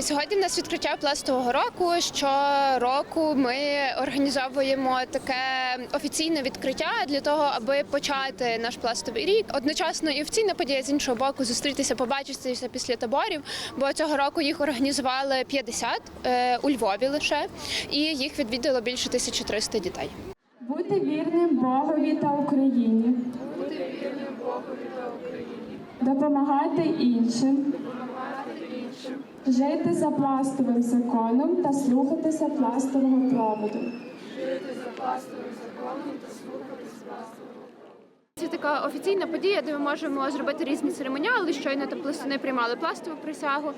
Сьогодні в нас відкриття пластового року. Щороку ми організовуємо таке офіційне відкриття для того, аби почати наш пластовий рік. Одночасно і офіційна подія з іншого боку зустрітися, побачитися після таборів. Бо цього року їх організували 50 е, у Львові лише, і їх відвідало більше 1300 дітей. Бути вірним Богові та Україні. Бути вірним Богові та Україні. Допомагати іншим. Жити за пластовим законом та слухатися пластового проводу. Це така офіційна подія, де ми можемо зробити різні церемоніали. Щойно там пластуни приймали пластову присягу.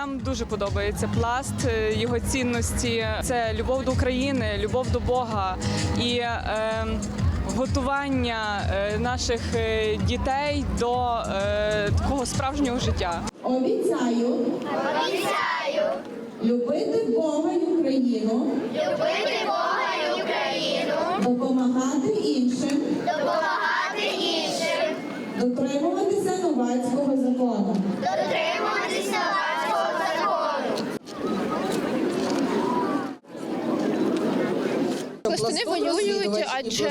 Нам дуже подобається пласт, е, його цінності. Це любов до України, любов до Бога і е, готування наших е, дітей до е, такого справжнього життя. Обіцяю. Обіцяю Любити Бога й Україну. любити Бога і Україну, Допомагати іншим. допомагати іншим, Дотримуватися новацького закону. дотримуватися новацького закону. Пластуни воюють, адже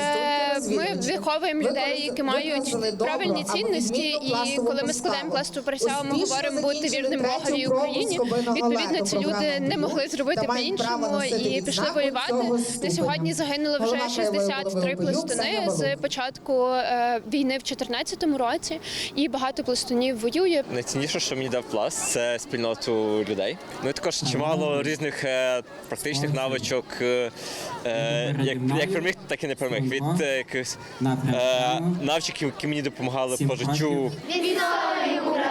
ми виховуємо людей, які мають правильні цінності. І коли ми складаємо пласту присягу, ми говоримо бути вірним Богові Україні. Відповідно, ці люди не могли зробити по-іншому і пішли воювати. На сьогодні загинуло вже 63 пластуни з початку е, війни в 2014 році, і багато пластунів воює. Найцінніше, що мені дав пласт, це спільноту людей. Ну і також чимало різних е, практичних навичок, е, як, як приміг, так і не непрямих. Від е, якихось е, навчиків, які мені допомагали по життю. Від Україну!